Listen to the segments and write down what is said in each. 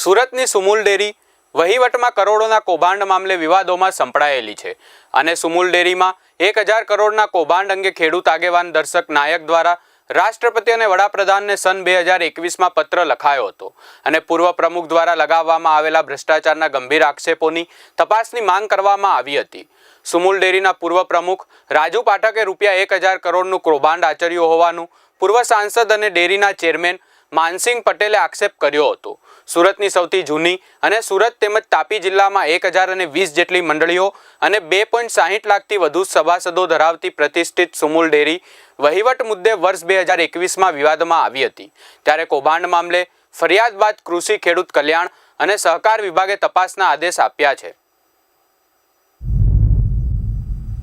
સુરતની સુમુલ ડેરી વહીવટમાં કરોડોના કૌભાંડ મામલે વિવાદોમાં સંપડાયેલી છે અને સુમુલ ડેરીમાં એક હજાર કરોડના કૌભાંડ અંગે ખેડૂત આગેવાન દર્શક નાયક દ્વારા રાષ્ટ્રપતિ અને વડાપ્રધાનને સન બે હજાર એકવીસમાં પત્ર લખાયો હતો અને પૂર્વ પ્રમુખ દ્વારા લગાવવામાં આવેલા ભ્રષ્ટાચારના ગંભીર આક્ષેપોની તપાસની માંગ કરવામાં આવી હતી. સુમુલ ડેરીના પૂર્વ પ્રમુખ રાજુ પાઠકે રૂપિયા એક હજાર કરોડનું કૌભાંડ આચર્યું હોવાનું પૂર્વ સાંસદ અને ડેરીના ચેરમેન માનસિંગ પટેલે આક્ષેપ કર્યો હતો. સુરતની સૌથી જૂની અને સુરત તેમજ તાપી જિલ્લામાં એક હજાર અને વીસ જેટલી મંડળીઓ અને બે પોઈન્ટ સાહીઠ લાખથી વધુ સભાસદો ધરાવતી પ્રતિષ્ઠિત સુમુલ ડેરી વહીવટ મુદ્દે વર્ષ બે હજાર એકવીસમાં વિવાદમાં આવી હતી. ત્યારે કૌભાંડ મામલે ફરિયાદ બાદ કૃષિ ખેડૂત કલ્યાણ અને સહકાર વિભાગે તપાસના આદેશ આપ્યા છે.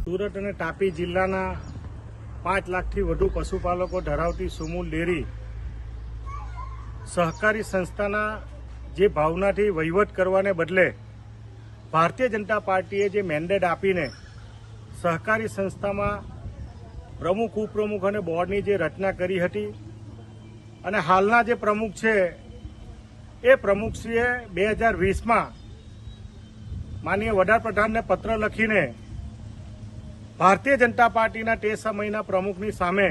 સુરત અને તાપી જિલ્લાના પાંચ લાખથી વધુ પશુપાલકો ધરાવતી સુમુલ ડેરી સહકારી સંસ્થાના જે ભાવનાથી વહીવટ કરવાને બદલે ભારતીય જનતા પાર્ટીએ જે મેન્ડેટ આપીને સહકારી સંસ્થામાં પ્રમુખ, ઉપપ્રમુખ અને બોર્ડની જે રચના કરી હતી અને હાલના જે પ્રમુખ છે, એ પ્રમુખશ્રીએ બે હજાર વીસમાં માનીય વડાપ્રધાનને પત્ર લખીને ભારતીય જનતા પાર્ટીના તે સમયના પ્રમુખની સામે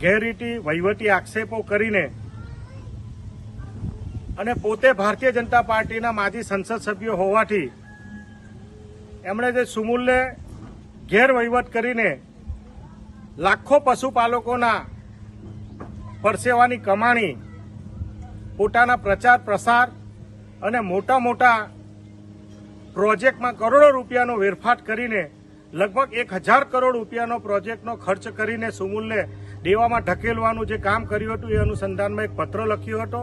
ગેરરીતિ વહીવટી આક્ષેપો કરીને અને પોતે ભારતીય જનતા પાર્ટીના માજી સંસદ સભ્યો હોવાથી એમણે જે સુમુલને ગેરવહીવટ કરીને લાખો પશુપાલકોના પરસેવાની કમાણી, પોતાના પ્રચાર, પ્રસાર અને મોટા મોટા પ્રોજેક્ટમાં કરોડો રૂપિયાનો વેરફાટ કરીને, લગભગ એક હજાર કરોડ રૂપિયાનો પ્રોજેક્ટનો ખર્ચ કરીને સુમુલને દેવામાં ઢકેલવાનું જે કામ કર્યું હતું એ અનુસંધાનમાં એક પત્ર લખ્યો હતો.